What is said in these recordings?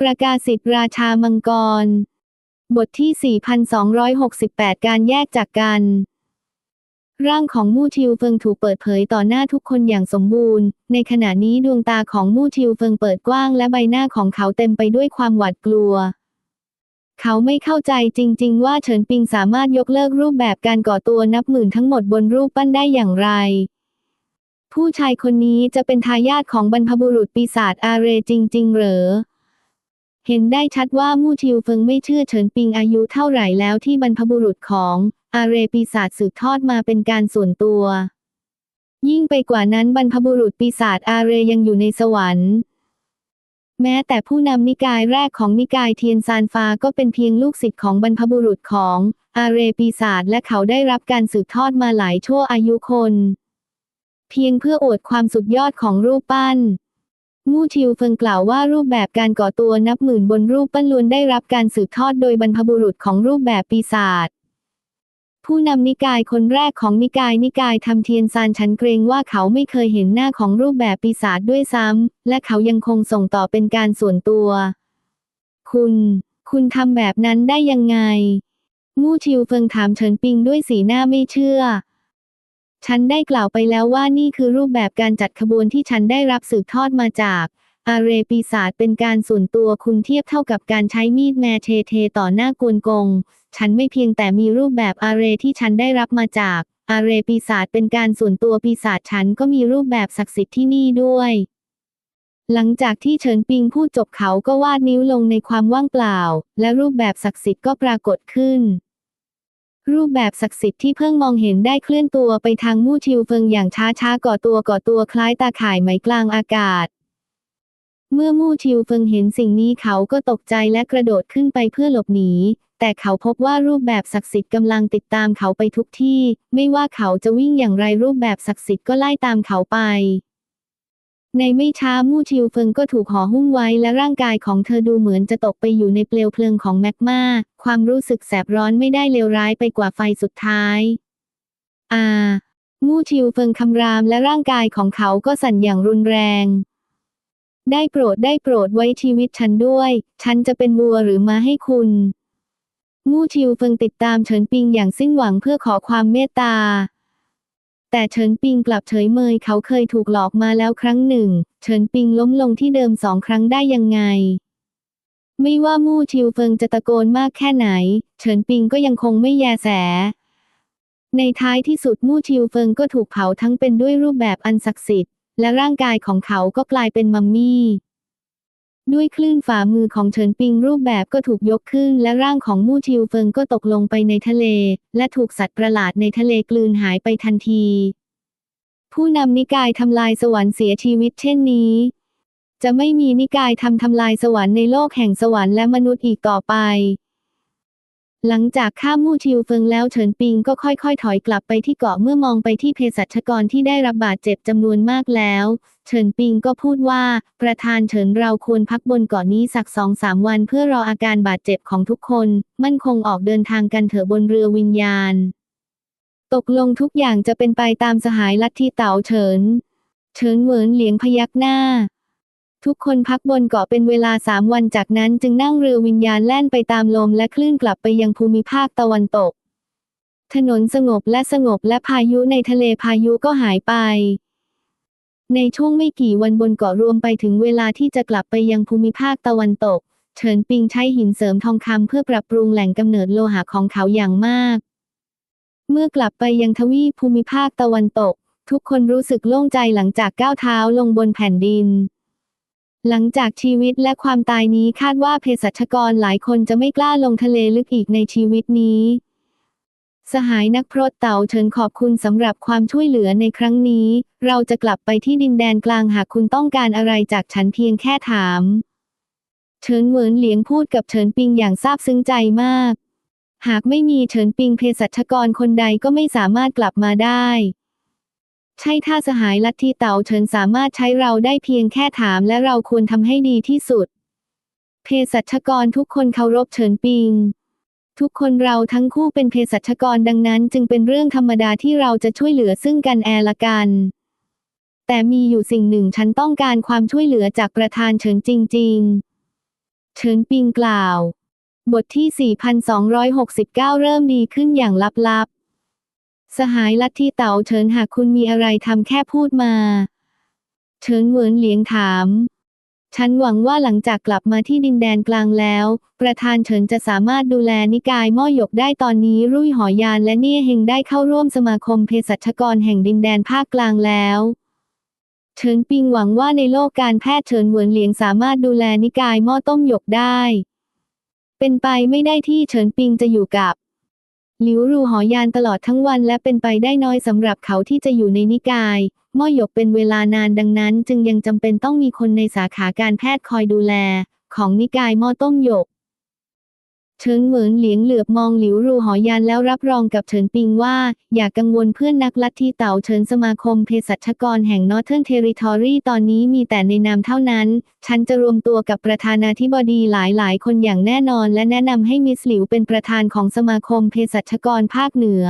ประกาศสิทธิราชามังกร บทที่ 4268 การแยกจากกัน ร่างของมู่ทิวเฟิงถูกเปิดเผยต่อหน้าทุกคนอย่างสมบูรณ์ ในขณะนี้ดวงตาของมู่ทิวเฟิงเปิดกว้างและใบหน้าของเขาเต็มไปด้วยความหวาดกลัว เขาไม่เข้าใจจริง ๆ ว่าเฉินปิงสามารถยกเลิกรูปแบบการก่อตัวนับหมื่นทั้งหมดบนรูปปั้นได้อย่างไรผู้ชายคนนี้จะเป็นทายาทของบรรพบุรุษปีศาจอาเรจริง ๆ เหรอ เห็นได้ชัดว่ามู่ทิวเฟิงไม่เชื่อเฉินปิงอายุเท่าไหร่แล้วที่บรรพบุรุษของอาเรปีศาจสืบทอดมาเป็นการส่วนตัว ยิ่งไปกว่านั้นบรรพบุรุษปีศาจอาเรยังอยู่ในสวรรค์ แม้แต่ผู้นำนิกายแรกของนิกายเทียนซานฟาก็เป็นเพียงลูกศิษย์ของบรรพบุรุษของอาเรปีศาจและเขาได้รับการสืบทอดมาหลายชั่วอายุคน เพียงเพื่ออวดความสุดยอดของรูปปั้น มู่ทิวเฟิงกล่าวว่ารูปแบบการก่อตัวนับหมื่นบนรูปปั้นล้วนได้รับการสืบทอดโดยบรรพบุรุษของรูปแบบปีศาจผู้นำนิกายคนแรกของนิกายนิกายทำเทียนซานฉันเกรงว่าเขาไม่เคยเห็นหน้าของรูปแบบปีศาจด้วยซ้ำ และเขายังคงส่งต่อเป็นการส่วนตัว คุณ คุณทำแบบนั้นได้ยังไง มู่ทิวเฟิงถามเฉินปิงด้วยสีหน้าไม่เชื่อ ฉันได้กล่าวไปแล้วว่านี่คือรูปแบบการจัดขบวนที่ฉันได้รับสืบทอดมาจากอาเรปีศาจเป็นการส่วนตัวคุณเทียบเท่ากับการใช้มีดแมเทเทต่อหน้ากวนกง ฉันไม่เพียงแต่มีรูปแบบอาเรที่ฉันได้รับมาจาก อาเรปีศาจเป็นการส่วนตัวปีศาจฉันก็มีรูปแบบศักดิ์สิทธิ์ที่นี่ด้วย หลังจากที่เฉินปิงพูดจบเขาก็วาดนิ้วลงในความว่างเปล่า และรูปแบบศักดิ์สิทธิ์ก็ปรากฏขึ้น รูปแบบศักดิ์สิทธิ์ที่เพิ่งมองเห็นได้เคลื่อนตัวไปทางมู่ทิวเฟิงอย่างช้าช้าๆก่อตัวก่อตัวคล้ายตาข่ายไหมกลางอากาศ เมื่อมู่ทิวเฟิงเห็นสิ่งนี้เขาก็ตกใจและกระโดดขึ้นไปเพื่อหลบหนี แต่เขาพบว่ารูปแบบศักดิ์สิทธิ์กำลังติดตามเขาไปทุกที่ ไม่ว่าเขาจะวิ่งอย่างไรรูปแบบศักดิ์สิทธิ์ก็ไล่ตามเขาไป ในไม่ช้ามู่ทิวเฟิงก็ถูกห่อหุ้มไว้และร่างกายของเธอดูเหมือนจะตกไปอยู่ในเปลวเพลิงของแมกมา ความรู้สึกแสบร้อนไม่ได้เลวร้ายไปกว่าไฟสุดท้ายอ่ามู่ทิวเฟิงคำรามและร่างกายของเขาก็สั่นอย่างรุนแรง ได้โปรดได้โปรดไว้ชีวิตฉันด้วย ฉันจะเป็นวัวหรือมาให้คุณ มู่ทิวเฟิงติดตามเฉินปิงอย่างสิ้นหวังเพื่อขอความเมตตา แต่เฉินปิงกลับเฉยเมยเขาเคยถูกหลอกมาแล้วครั้งหนึ่ง เฉินปิงล้มลงที่เดิมสองครั้งได้ยังไง ไม่ว่ามู่ทิวเฟิงจะตะโกนมากแค่ไหน เฉินปิงก็ยังคงไม่แยแส ในท้ายที่สุดมู่ทิวเฟิงก็ถูกเผาทั้งเป็นด้วยรูปแบบอันศักดิ์สิทธิ์ และร่างกายของเขาก็กลายเป็นมัมมี่ ด้วยคลื่นฝ่ามือของเฉินปิงรูปแบบก็ถูกยกขึ้น และร่างของมู่ทิวเฟิงก็ตกลงไปในทะเล และถูกสัตว์ประหลาดในทะเลกลืนหายไปทันที ผู้นำนิกายทำลายสวรรค์เสียชีวิตเช่นนี้ จะไม่มีนิกายทำทำลายสวรรค์ในโลกแห่งสวรรค์และมนุษย์อีกต่อไป หลังจากฆ่ามู่ทิวเฟิงแล้วเฉินปิงก็ค่อยๆ ถอยกลับไปที่เกาะเมื่อมองไปที่เภสัชกรที่ได้รับบาดเจ็บจำนวนมากแล้ว เฉินปิงก็พูดว่า ประธานเฉินเราควรพักบนเกาะนี้สักสองสามวันเพื่อรออาการบาดเจ็บของทุกคน มั่นคงออกเดินทางกันเถอะบนเรือวิญญาณ ตกลงทุกอย่างจะเป็นไปตามสหายลัทธิเต๋าเฉิน เฉินเหวินเหลียงพยักหน้า ทุกคนพักบนเกาะเป็นเวลาสามวันจากนั้นจึงนั่งเรือวิญญาณแล่นไปตามลมและคลื่นกลับไปยังภูมิภาคตะวันตก ถนนสงบและสงบและพายุในทะเลพายุก็หายไป ในช่วงไม่กี่วันบนเกาะรวมไปถึงเวลาที่จะกลับไปยังภูมิภาคตะวันตก เฉินปิงใช้หินเสริมทองคำเพื่อปรับปรุงแหล่งกำเนิดโลหะของเขาอย่างมาก เมื่อกลับไปยังทวีปภูมิภาคตะวันตก ทุกคนรู้สึกโล่งใจหลังจากก้าวเท้าลงบนแผ่นดิน หลังจากชีวิตและความตายนี้คาดว่าเภสัชกรหลายคนจะไม่กล้าลงทะเลลึกอีกในชีวิตนี้ สหายนักพรตเต่าเชิญขอบคุณสำหรับความช่วยเหลือในครั้งนี้ เราจะกลับไปที่ดินแดนกลางหากคุณต้องการอะไรจากฉันเพียงแค่ถาม เฉินเหวินเหลียงพูดกับเฉินปิงอย่างซาบซึ้งใจมาก หากไม่มีเฉินปิงเภสัชกรคนใดก็ไม่สามารถกลับมาได้ ใช่ถ้าสหายลัทธิเต่าเฉินสามารถใช้เราได้เพียงแค่ถามและเราควรทำให้ดีที่สุดเภสัชกรทุกคนเคารพเฉินปิง ทุกคนเราทั้งคู่เป็นเภสัชกรดังนั้น จึงเป็นเรื่องธรรมดาที่เราจะช่วยเหลือซึ่งกันแอละกัน แต่มีอยู่สิ่งหนึ่งฉันต้องการความช่วยเหลือจากประธานเฉินจริง ๆ เฉินปิงกล่าว บทที่ 4,269 เริ่มดีขึ้นอย่างลับๆ สหายลัทธิเต๋าเฉินหากคุณมีอะไรทำแค่พูดมา เฉินเหวินเหลียงถาม ฉันหวังว่าหลังจากกลับมาที่ดินแดนกลางแล้ว ประธานเฉินจะสามารถดูแลนิกายม่อหยกได้ตอนนี้รุ่ยหอยานและเนี่ยเฮงได้เข้าร่วมสมาคมเภสัชกรแห่งดินแดนภาคกลางแล้วเฉินปิงหวังว่าในโลกการแพทย์เฉินเหวินเหลียงสามารถดูแลนิกายม่อต้มหยกได้ เป็นไปไม่ได้ที่เฉินปิงจะอยู่กับ หลิวรูหอยานตลอดทั้งวันและเป็นไปได้น้อยสำหรับเขาที่จะอยู่ในนิกายม่อหยกเป็นเวลานานดังนั้น จึงยังจำเป็นต้องมีคนในสาขาการแพทย์คอยดูแล ของนิกายม่อต้มหยก เฉิงเหมินเหลียงเหลือบมองหลิวรูหอยานแล้วรับรองกับเฉินปิงว่า อย่ากกังวลเพื่อนนักลัทธิเต่าเฉินสมาคมเภสัชกรแห่ง Northern Territory ตอนนี้มีแต่ในนามเท่านั้น ฉันจะรวมตัวกับประธานาธิบดีหลายๆ คนอย่างแน่นอน และแนะนำให้มิสหลิวเป็นประธานของสมาคมเภสัชกรภาคเหนือ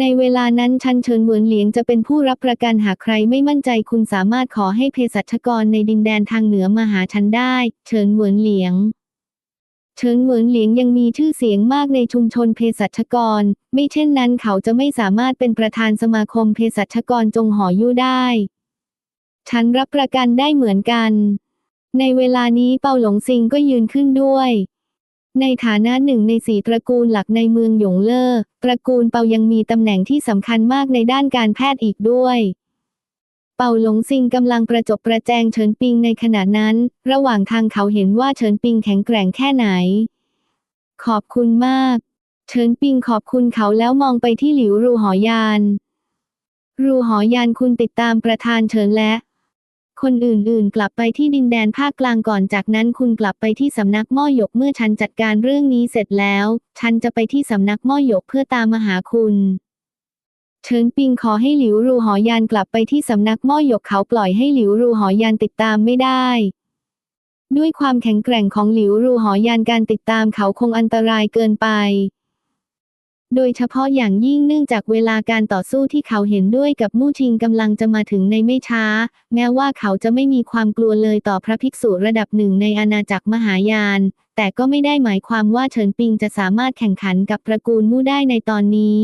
ในเวลานั้นชันเฉินเหวินเหลียงจะเป็นผู้รับประกันหากใครไม่มั่นใจคุณสามารถขอให้เภสัชกรในดินแดนทางเหนือมาหาฉันได้เฉินเหวินเหลียง เฉิงเหวินเหลียงยังมีชื่อเสียงมากในชุมชนเภสัชกร ไม่เช่นนั้นเขาจะไม่สามารถเป็นประธานสมาคมเภสัชกรจงหอยู่ได้ ฉันรับประกันได้เหมือนกัน ในเวลานี้เปาหลงซิงก็ยืนขึ้นด้วยในฐานะหนึ่งในสี่ตระกูลหลักในเมืองหยงเล่อ ตระกูลเปายังมีตำแหน่งที่สำคัญมากในด้านการแพทย์อีกด้วย เป่าหลงซิงกำลังประจบประแจงเฉินปิงในขณะนั้น ระหว่างทางเขาเห็นว่าเฉินปิงแข็งแกร่งแค่ไหน ขอบคุณมาก เฉินปิงขอบคุณเขาแล้วมองไปที่หลิวรูหอยาน รูหอยานคุณติดตามประธานเฉินและ คนอื่นๆ กลับไปที่ดินแดนภาคกลางก่อนจากนั้นคุณกลับไปที่สำนักม่อหยกเมื่อฉันจัดการเรื่องนี้เสร็จแล้ว ฉันจะไปที่สำนักม่อหยกเพื่อตามมาหาคุณ เฉินปิงขอให้หลิวรูหอยานกลับไปที่สำนักม่อหยกเขาปล่อยให้หลิวรูหอยานติดตามไม่ได้ ด้วยความแข็งแกร่งของหลิวรูหอยานการติดตามเขาคงอันตรายเกินไป โดยเฉพาะอย่างยิ่งเนื่องจากเวลาการต่อสู้ที่เขาเห็นด้วยกับมู่ชิงกำลังจะมาถึงในไม่ช้า แม้ว่าเขาจะไม่มีความกลัวเลยต่อพระภิกษุระดับหนึ่งในอาณาจักรมหายาน แต่ก็ไม่ได้หมายความว่าเฉินปิงจะสามารถแข่งขันกับตระกูลมู่ได้ในตอนนี้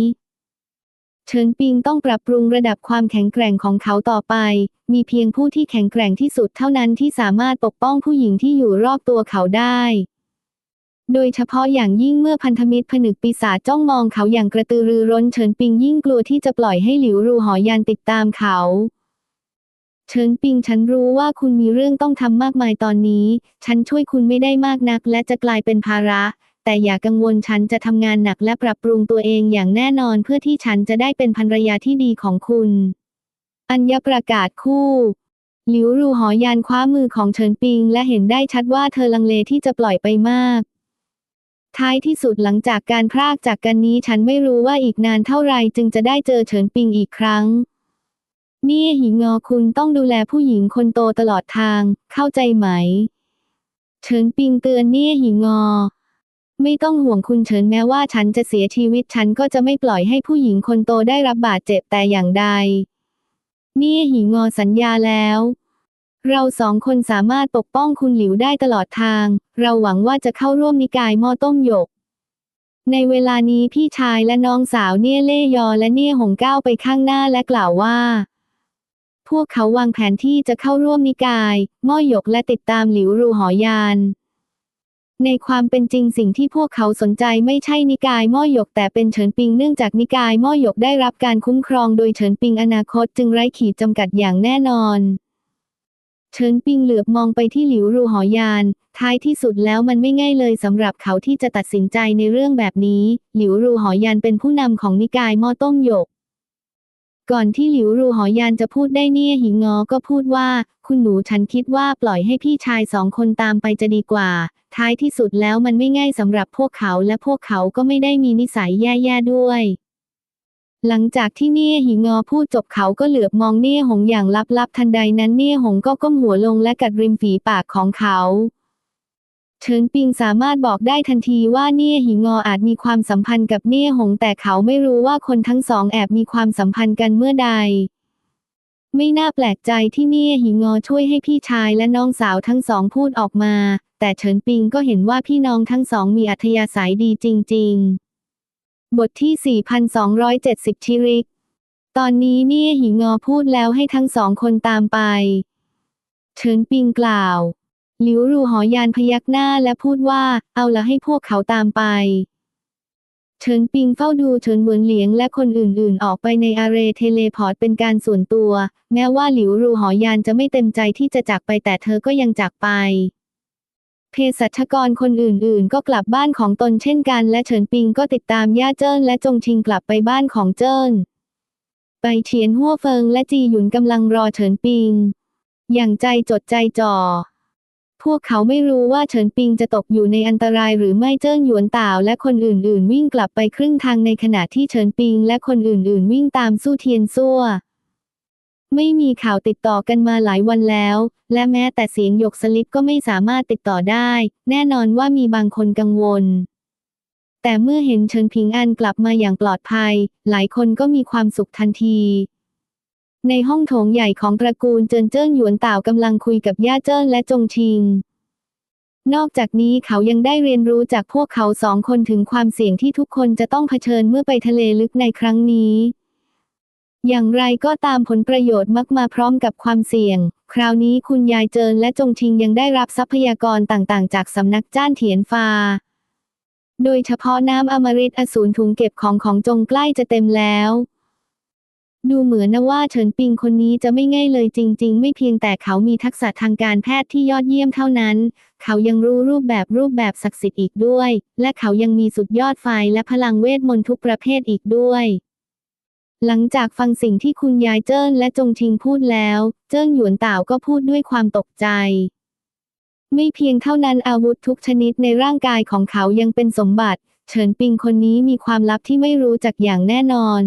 เฉินปิงต้องปรับปรุงระดับความแข็งแกร่งของเขาต่อไป มีเพียงผู้ที่แข็งแกร่งที่สุดเท่านั้นที่สามารถปกป้องผู้หญิงที่อยู่รอบตัวเขาได้ โดยเฉพาะอย่างยิ่งเมื่อพันธมิตรผนึกปีศาจจ้องมองเขาอย่างกระตือรือร้นเฉินปิงยิ่งกลัวที่จะปล่อยให้หลิวรูหอยานติดตามเขาเฉินปิงฉันรู้ว่าคุณมีเรื่องต้องทำมากมายตอนนี้ ฉันช่วยคุณไม่ได้มากนัก และจะกลายเป็นภาระ แต่อย่ากังวลฉันจะทำงานหนักและปรับปรุงตัวเองอย่างแน่นอนเพื่อที่ฉันจะได้เป็นภรรยาที่ดีของคุณ อัญญประกาศคู่หลิวรูหอยานคว้ามือของเฉินปิง และเห็นได้ชัดว่าเธอลังเลที่จะปล่อยไปมาก ท้ายที่สุดหลังจากการพรากจากกันนี้ฉันไม่รู้ว่าอีกนานเท่าไรจึงจะได้เจอเฉินปิงอีกครั้ง นี่หิงอคุณต้องดูแลผู้หญิงคนโตตลอดทาง เข้าใจไหม เฉินปิงเตือนเนี่ยหิงอ ไม่ต้องห่วงคุณเฉินแม้ว่าฉันจะเสียชีวิตฉันก็จะไม่ปล่อยให้ผู้หญิงคนโตได้รับบาดเจ็บแต่อย่างใดเนี่ยหิงอสัญญาแล้ว เราสองคนสามารถปกป้องคุณหลิวได้ตลอดทาง เราหวังว่าจะเข้าร่วมนิกายม่อต้มหยก ในเวลานี้พี่ชายและน้องสาวเนี่ยเล่ยอและเนี่ยหงก้าวไปข้างหน้าและกล่าวว่า พวกเขาวางแผนที่จะเข้าร่วมนิกายม่อหยกและติดตามหลิวรูหอยาน ในความเป็นจริงสิ่งที่พวกเขาสนใจไม่ใช่นิกายม่อหยกแต่เป็นเฉินปิงเนื่องจากนิกายม่อหยกได้รับการคุ้มครองโดยเฉินปิงอนาคตจึงไร้ขีดจำกัดอย่างแน่นอน เฉินปิงเหลือบมองไปที่หลิวรูหอยาน ท้ายที่สุดแล้วมันไม่ง่ายเลยสำหรับเขาที่จะตัดสินใจในเรื่องแบบนี้ หลิวรูหอยานเป็นผู้นำของนิกายม่อต้มหยก ก่อนที่หลิวรูหอยานจะพูดได้เนี่ยหิงอก็พูดว่า คุณหนูฉันคิดว่าปล่อยให้พี่ชายสองคนตามไปจะดีกว่า ท้ายที่สุดแล้วมันไม่ง่ายสำหรับพวกเขาและพวกเขาก็ไม่ได้มีนิสัยแย่ๆด้วย หลังจากที่เนี่ยหิงอพูดจบเขาก็เหลือบมองเนี่ยหงอย่างลับๆทันใดนั้นเนี่ยหงก็ก้มหัวลงและกัดริมฝีปากของเขา เฉินปิงสามารถบอกได้ทันทีว่าเนี่ยหิงออาจมีความสัมพันธ์กับเนี่ยหงแต่เขาไม่รู้ว่าคนทั้งสองแอบมีความสัมพันธ์กันเมื่อใด ไม่น่าแปลกใจที่เนี่ยหิงอช่วยให้พี่ชายและน้องสาวทั้งสองพูดออกมา แต่เฉินปิงก็เห็นว่าพี่น้องทั้งสองมีอัธยาศัยดีจริง ๆ บทที่ 4270 ชิริก ตอนนี้เนี่ยหิงอพูดแล้วให้ทั้งสองคนตามไป เฉินปิงกล่าว หลิวรูหอยานพยักหน้าและพูดว่า เอาละให้พวกเขาตามไป เฉินปิงเฝ้าดูเฉินเหวินเหลียงและคนอื่นๆ ออกไปในอาเรเทเลพอร์ตเป็นการส่วนตัว แม้ว่าหลิวรูหอยานจะไม่เต็มใจที่จะจากไปแต่เธอก็ยังจากไปเภสัชกรคนอื่นๆ ก็กลับบ้านของตนเช่นกัน และเฉินปิงก็ติดตามย่าเจิ้นและจงชิงกลับไปบ้านของเจิ้น ไปเฉียนหัวเฟิงและจีหยุนกำลังรอเฉินปิง อย่างใจจดใจจ่อ พวกเขาไม่รู้ว่าเฉินปิงจะตกอยู่ในอันตรายหรือไม่เจิ้นหยวนต่าวและคนอื่นๆ วิ่งกลับไปครึ่งทางในขณะที่เฉินปิงและคนอื่นๆ วิ่งตามสู้เทียนซั่ว ไม่มีข่าวติดต่อกันมาหลายวันแล้ว และแม้แต่เสียงหยกสลิปก็ไม่สามารถติดต่อได้ แน่นอนว่ามีบางคนกังวล แต่เมื่อเห็นเฉินผิงอันกลับมาอย่างปลอดภัย หลายคนก็มีความสุขทันที ในห้องโถงใหญ่ของตระกูลเจินเจิ้นหยวนต่าวกำลังคุยกับย่าเจิ้นและจงชิง นอกจากนี้เขายังได้เรียนรู้จากพวกเขาสองคนถึงความเสี่ยงที่ทุกคนจะต้องเผชิญเมื่อไปทะเลลึกในครั้งนี้ อย่างไรก็ตามผลประโยชน์มักมาพร้อมกับความเสี่ยง คราวนี้คุณยายเจินและจงชิงยังได้รับทรัพยากรต่างๆ จากสำนักจ้านเถียนฟา โดยเฉพาะน้ำอมฤตอสูรถุงเก็บของของจงใกล้จะเต็มแล้ว ดูเหมือนนะว่าเฉินปิงคนนี้จะไม่ง่ายเลยจริง ๆ ไม่เพียงแต่เขามีทักษะทางการแพทย์ที่ยอดเยี่ยมเท่านั้น เขายังรู้รูปแบบรูปแบบศักดิ์สิทธิ์อีกด้วย และเขายังมีสุดยอดไฟและพลังเวทมนต์ทุกประเภทอีกด้วย หลังจากฟังสิ่งที่คุณยายเจิ้นและจงชิงพูดแล้ว เจิ้นหยวนต่าวก็พูดด้วยความตกใจไม่เพียงเท่านั้นอาวุธทุกชนิดในร่างกายของเขายังเป็นสมบัติ เฉินปิงคนนี้มีความลับที่ไม่รู้จักอย่างแน่นอน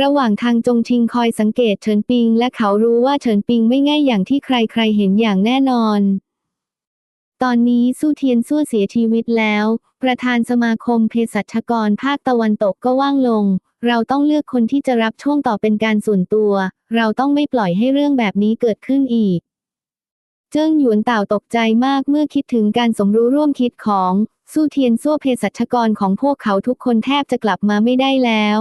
ระหว่างทางจงชิงคอยสังเกตเฉินปิง และเขารู้ว่าเฉินปิงไม่ง่ายอย่างที่ใครๆเห็นอย่างแน่นอน ตอนนี้สู้เทียนสู้เสียชีวิตแล้ว ประธานสมาคมเภสัชกรภาคตะวันตกก็ว่างลง เราต้องเลือกคนที่จะรับช่วงต่อเป็นการส่วนตัว เราต้องไม่ปล่อยให้เรื่องแบบนี้เกิดขึ้นอีก เจิ้งหยวนเต่าตกใจมากเมื่อคิดถึงการสมรู้ร่วมคิดของสู้เทียนสู้เภสัชกรของพวกเขาทุกคนแทบจะกลับมาไม่ได้แล้ว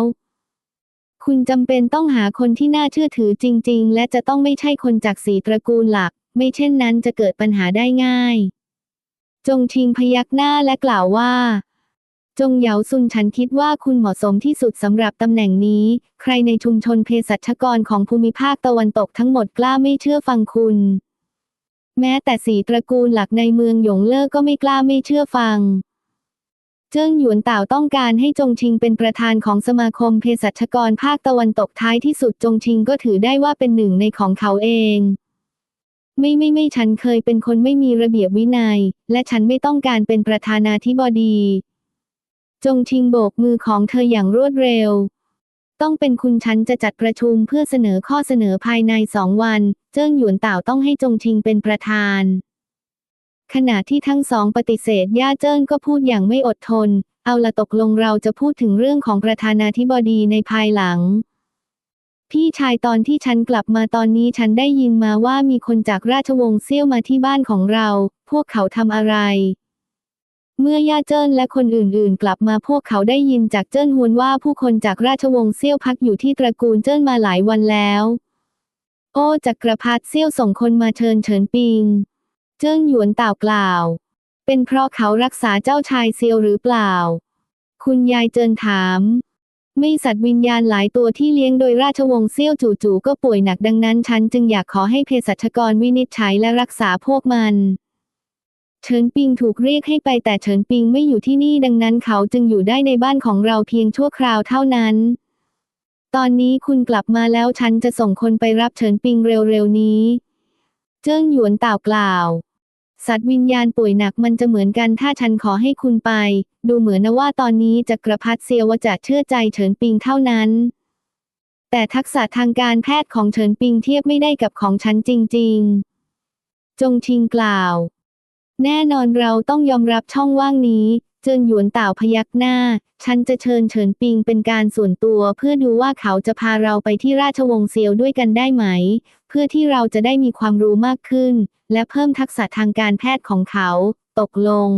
คุณจำเป็นต้องหาคนที่น่าเชื่อถือจริง ๆ และจะต้องไม่ใช่คนจากสีตระกูลหลัก ไม่เช่นนั้นจะเกิดปัญหาได้ง่าย จงชิงพยักหน้าและกล่าวว่า จงเหยาซุนฉันคิดว่าคุณเหมาะสมที่สุดสำหรับตำแหน่งนี้ ใครในชุมชนเภสัชกรของภูมิภาคตะวันตกทั้งหมดกล้าไม่เชื่อฟังคุณ แม้แต่สีตระกูลหลักในเมืองหยงเล่อก็ไม่กล้าไม่เชื่อฟัง เจิ้งหยวนต่าต้องการให้จงชิงเป็นประธานของสมาคมเภสัชกรภาคตะวันตกท้ายที่สุดจงชิงก็ถือได้ว่าเป็นหนึ่งในของเขาเอง ไม่ไม่ไม่ฉันเคยเป็นคนไม่มีระเบียบวินัย และฉันไม่ต้องการเป็นประธานาธิบดี จงชิงโบกมือของเธออย่างรวดเร็ว ต้องเป็นคุณฉันจะจัดประชุมเพื่อเสนอข้อเสนอภายในสองวัน เจิ้งหยวนต่าต้องให้จงชิงเป็นประธาน ขณะที่ทั้งสองปฏิเสธย่าเจิ้นก็พูดอย่างไม่อดทน เอาละตกลงเราจะพูดถึงเรื่องของประธานาธิบดีในภายหลัง พี่ชายตอนที่ฉันกลับมาตอนนี้ฉันได้ยินมาว่ามีคนจากราชวงศ์เซี่ยวมาที่บ้านของเรา พวกเขาทำอะไร เมื่อย่าเจิ้นและคนอื่นๆ กลับมาพวกเขาได้ยินจากเจิ้นฮวนว่าผู้คนจากราชวงศ์เซี่ยวพักอยู่ที่ตระกูลเจิ้นมาหลายวันแล้ว โอ้จักรพรรดิเซี่ยวส่งคนมาเชิญเฉินปิง เจิ้งหยวนต่าวกล่าว เป็นเพราะเขารักษาเจ้าชายเซียวหรือเปล่า คุณยายเจินถาม ไม่สัตว์วิญญาณหลายตัวที่เลี้ยงโดยราชวงศ์เซี่ยวจู่ๆก็ป่วยหนักดังนั้นฉันจึงอยากขอให้เภสัชกรวินิจฉัยและรักษาพวกมันเฉินปิงถูกเรียกให้ไปแต่เฉินปิงไม่อยู่ที่นี่ดังนั้นเขาจึงอยู่ได้ในบ้านของเราเพียงชั่วคราวเท่านั้น ตอนนี้คุณกลับมาแล้วฉันจะส่งคนไปรับเฉินปิงเร็วๆนี้ เจิ้งหยวนต่าวกล่าว สัตว์วิญญาณป่วยหนักมันจะเหมือนกันถ้าฉันขอให้คุณไป ดูเหมือนนะว่าตอนนี้จักรพรรดิเซียวจะเชื่อใจเฉินปิงเท่านั้น แต่ทักษะทางการแพทย์ของเฉินปิงเทียบไม่ได้กับของฉันจริง ๆ จงชิงกล่าว แน่นอนเราต้องยอมรับช่องว่างนี้ เจินหยวนต่าวพยักหน้า ฉันจะเชิญเฉินปิงเป็นการส่วนตัว เพื่อดูว่าเขาจะพาเราไปที่ราชวงศ์เซียวด้วยกันได้ไหม เพื่อที่เราจะได้มีความรู้มากขึ้น และเพิ่มทักษะทางการแพทย์ของเขา ตกลง